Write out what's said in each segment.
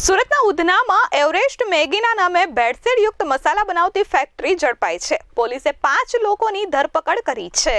સુરતના ઉધનામાં એવરેસ્ટ મેગીના નામે ભેળસેળ યુક્ત મસાલા બનાવતી ફેક્ટરી ઝડપાઈ છે. પોલીસે પાંચ લોકોની ધરપકડ કરી છે.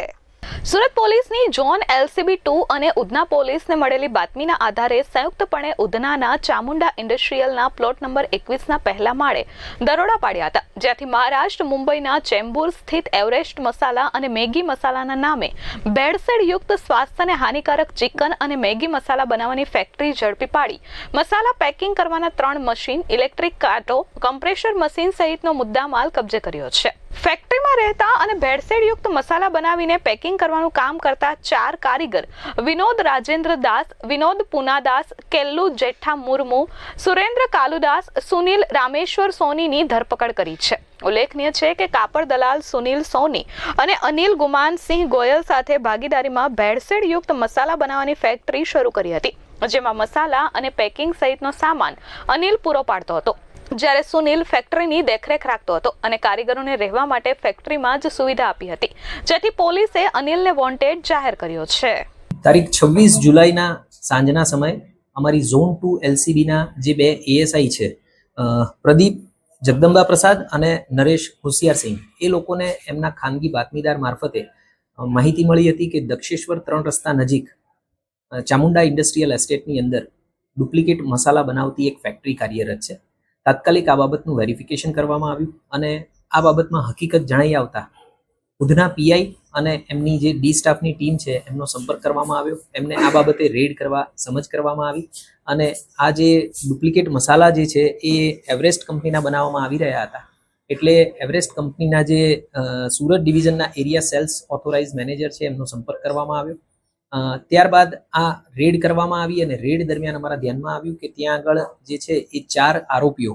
સુરત પોલીસની જોન એલસીબી ટુ અને ઉધના પોલીસને મળેલી બાતમીના આધારે સંયુક્તપણે ઉધનાના ચામુંડા ઇન્ડસ્ટ્રીયલના પ્લોટ નંબર એકવીસના પહેલા માળે દરોડા પાડ્યા હતા. જ્યાંથી મહારાષ્ટ્ર, મુંબઈના ચેમ્બુર સ્થિત એવરેસ્ટ મસાલા અને મેગી મસાલાના નામે બેડસેડ યુક્ત સ્વાસ્થ્યને હાનિકારક ચિકન અને મેગી મસાલા બનાવવાની ફેક્ટરી ઝડપી પાડી. મસાલા પેકિંગ કરવાના ત્રણ મશીન, ઇલેક્ટ્રિક કાંટો, કમ્પ્રેશર મશીન સહિતનો મુદ્દામાલ કબજે કર્યો છે. ફેક્ટરીમાં રહેતા અને ભેળસેળ યુક્ત મસાલા બનાવીને પેકિંગ કરવાનું કામ કરતા ચાર કારીગર. વિનોદ રાજેન્દ્ર દાસ વિનોદ પુનાદાસ, કેલ્લુ જેઠા મુર્મુ, સુરેન્દ્ર કાલુદાસ, સુનિલ રામેશ્વર સોનીની ધરપકડ કરી છે. ઉલ્લેખનીય છે કે કાપડ દલાલ સુનિલ સોની અને અનિલ ગુમાનસિંહ ગોયલ સાથે ભાગીદારીમાં ભેળસેળ યુક્ત મસાલા બનાવવાની ફેક્ટરી શરૂ કરી હતી, જેમાં મસાલા અને પેકિંગ સહિતનો સામાન અનિલ પૂરો પાડતો હતો. જ્યારે સુનિલ ફેક્ટરીની દેખરેખ રાખતો હતો અને કારીગરોને રહેવા માટે ફેક્ટરીમાં જ સુવિધા આપી હતી. જેથી પોલીસે અનિલને વોન્ટેડ જાહેર કર્યો છે. તારીખ છવ્વીસ જુલાઈના સાંજના સમયે અમારી ઝોન ટુ એલસીબીના જે બે એએસઆઈ છે પ્રદીપ જગદંબા પ્રસાદ અને નરેશ હોશિયારસિંહ એ લોકોને એમના ખાનગી બાતમીદાર મારફતે માહિતી મળી હતી કે દક્ષેશ્વર ત્રણ રસ્તા નજીક ચામુંડા ઇન્ડસ્ટ્રીયલ એસ્ટેટની અંદર ડુપ્લિકેટ મસાલા બનાવતી એક ફેક્ટરી કાર્યરત છે. તાત્કાલિક આ બાબતનું વેરિફિકેશન કરવામાં આવ્યું અને આ બાબતમાં હકીકત જણાઈ આવતા ઉધના પીઆઈ અને એમની જે ડી સ્ટાફની ટીમ છે, એમનો સંપર્ક કરવામાં આવ્યો. એમને આ બાબતે રેડ કરવા, સમજ કરવામાં આવી અને આ જે ડુપ્લિકેટ મસાલા જે છે, એ એવરેસ્ટ કંપનીના બનાવવામાં આવી રહ્યા હતા. એટલે એવરેસ્ટ કંપનીના જે સુરત ડિવિઝનના એરિયા સેલ્સ ઓથોરાઇઝ મેનેજર છે, એમનો સંપર્ક કરવામાં આવ્યો. ત્યારબાદ આ રેડ કરવામાં આવી અને રેડ દરમિયાન અમારા ધ્યાનમાં આવ્યું કે ત્યાં આગળ જે છે એ ચાર આરોપીઓ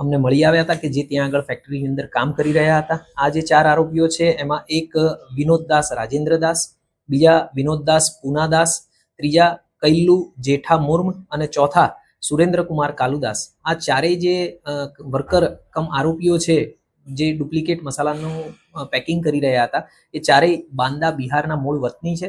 અમને મળી આવ્યા હતા કે જે ત્યાં આગળ ફેક્ટરીની અંદર કામ કરી રહ્યા હતા. આ જે ચાર આરોપીઓ છે, એમાં એક વિનોદદાસ રાજેન્દ્રદાસ બીજા વિનોદદાસ પૂનાદાસ ત્રીજા કૈલ્લુ જેઠા મુર્મ અને ચોથા સુરેન્દ્રકુમાર કાલુદાસ આ ચારેય જે વર્કર કમ આરોપીઓ છે, જે ડુપ્લિકેટ મસાલાનું પેકિંગ કરી રહ્યા હતા, એ ચારેય બાંદા બિહારના મૂળ વતની છે.